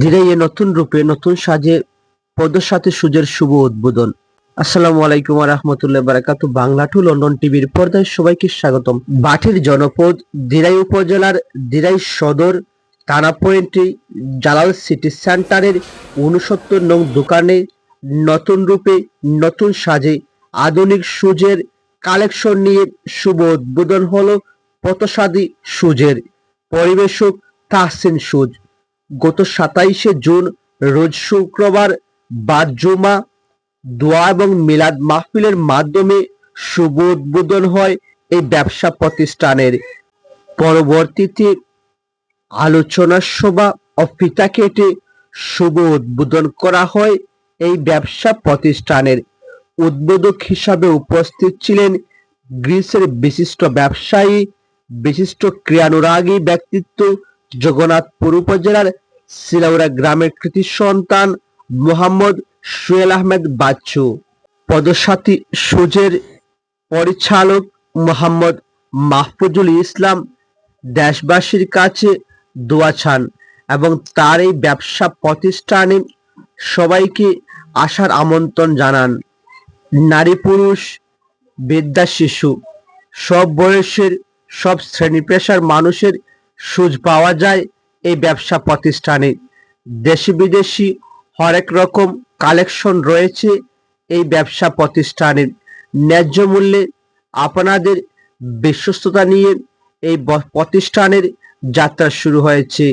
ধীরেই এ নতুন রূপে, নতুন সাজে পদ্মের সাথে সূর্যের শুভ উদ্বোধন। আসসালামু আলাইকুম রহমতুল্লাহ বারাকাত বাংলা টু লন্ডন টিভির পর্দায় সবাইকে স্বাগতম। বাটির জনপদ দিরাই উপজেলার দিরাই সদর, টানা পয়েন্টে জালাল সিটি সেন্টারের উনসত্তর নং দোকানে নতুন রূপে, নতুন সাজে আধুনিক সুজের কালেকশন নিয়ে শুভ উদ্বোধন হল পথসাদী সুজের পরিবেশক তাহসিন সুজ। গত সাতাইশে জুন, রোজ শুক্রবার বাদ জুমা, দোয়া এবং মিলাদ মাহফিলের মাধ্যমে শুভ উদ্বোধন হয় এই ব্যবসা প্রতিষ্ঠানের। পরবর্তীতে আলোচনা সভা ও ফিতা কেটে শুভ উদ্বোধন করা হয় এই ব্যবসা প্রতিষ্ঠানের। উদ্বোধক হিসাবে উপস্থিত ছিলেন গ্রিসের বিশিষ্ট ব্যবসায়ী, বিশিষ্ট ক্রিয়ানুরাগী ব্যক্তিত্ব জগন্নাথপুর উপজেলার সিলাউড়া গ্রামের কৃতি সন্তান মোহাম্মদ সুয়েল আহমেদ বাচ্চু। পদসাথী সুজের পরিচালক মোহাম্মদ মাহফুজুল ইসলাম দেশবাসীর কাছে দোয়া চান এবং তার এই ব্যবসা প্রতিষ্ঠানে সবাইকে আসার আমন্ত্রণ জানান। নারী পুরুষ বিদ্যা শিশু, সব বয়সের, সব শ্রেণি পেশার মানুষের সুজ পাওয়া যায় এই ব্যবসা প্রতিষ্ঠানে। দেশি বিদেশি হরেক রকম কালেকশন রয়েছে এই ব্যবসা প্রতিষ্ঠানের ন্যায্য মূল্যে আপনাদের বিশ্বস্ততা নিয়ে এই প্রতিষ্ঠানের যাত্রা শুরু হয়েছে।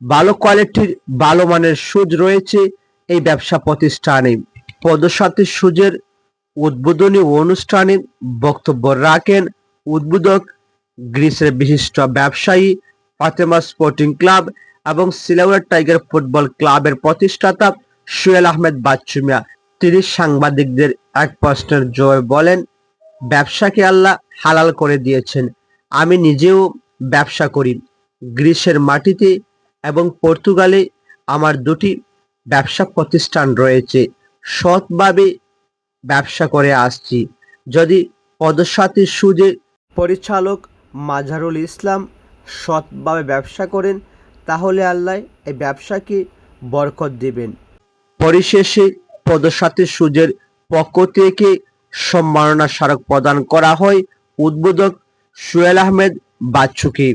ভালো কোয়ালিটির ভালো মানের সুজ রয়েছে এই ব্যবসা প্রতিষ্ঠানে। পদসাথী সুজের উদ্বোধনী অনুষ্ঠানে বক্তব্য রাখেন উদ্বোধক গ্রিসের বিশিষ্ট ব্যবসায়ী ফাতেমা স্পোর্টিং ক্লাব এবং সিলেওয়ার টাইগার ফুটবল ক্লাবের প্রতিষ্ঠাতা সুয়েল আহমেদ বাচ্চু মিয়া তিনি সাংবাদিকদের এক প্রশ্নের জয় বলেন, ব্যবসাকে আল্লাহ হালাল করে দিয়েছেন। আমি নিজেও ব্যবসা করি। গ্রিসের মাটিতে এবং পর্তুগালে আমার দুটি ব্যবসা প্রতিষ্ঠান রয়েছে। সৎভাবে ব্যবসা করে আসছি। যদি পদসাথী সুজে পরিচালক মাঝারুল ইসলাম সৎভাবে ব্যবসা করেন, তাহলে আল্লাহ এই ব্যবসাকে বরকত দিবেন। পরিশেষে পদসাথী সুজের পক্ষ থেকে সম্মাননা স্মারক প্রদান করা হয় উদ্বোধক সুয়েল আহমেদ বাচ্চুকে।